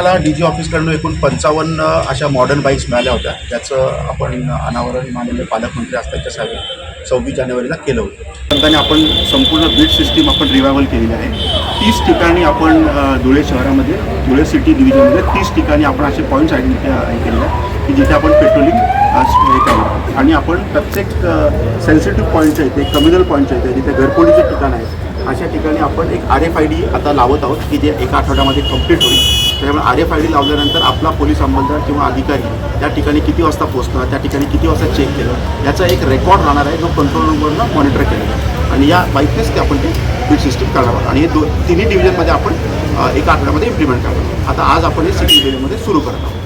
D G ऑफिसकडनं एकूण पंचावन्न अशा मॉडर्न बाईक्स मिळाल्या होत्या. त्याचं आपण अनावरण माननीय पालकमंत्री असताच्या साहेब सव्वीस जानेवारीला केलं होतं. त्याने आपण संपूर्ण बीट सिस्टीम आपण रिवायवल केलेली आहे. तीस ठिकाणी आपण धुळे शहरामध्ये धुळे सिटी डिव्हिजनमध्ये तीस ठिकाणी आपण असे पॉईंट्स आयडेंटिफाय केलेले आहेत की जिथे आपण पेट्रोलिंग हे केलं आणि आपण प्रत्येक सेन्सिटिव्ह पॉईंट्स आहेत ते कम्युनल पॉईंट्स आहेत जिथे घरपोडीचे ठिकाण आहेत अशा ठिकाणी आपण एक आर एफ आय डी आता लावत आहोत की जे एका आठवड्यामध्ये कंप्लीट होईल. त्याच्यामुळे आर एफ आय डी लावल्यानंतर आपला पोलीस अंमलदार किंवा अधिकारी त्या ठिकाणी किती वाजता पोहोचला त्या ठिकाणी किती वाजता चेक केलं याचा एक रेकॉर्ड राहणार आहे जो कंट्रोल रूमवरनं मॉनिटर केला आणि या बाईकनेच ते आपण ते बीट सिस्टीम करणार आहोत. आणि हे दो तिन्ही डिव्हिजनमध्ये आपण एका आठवड्यामध्ये इम्प्लिमेंट करणार आहोत. आता आज आपण हे सिटी डिव्हिजनमध्ये सुरू करणार आहोत.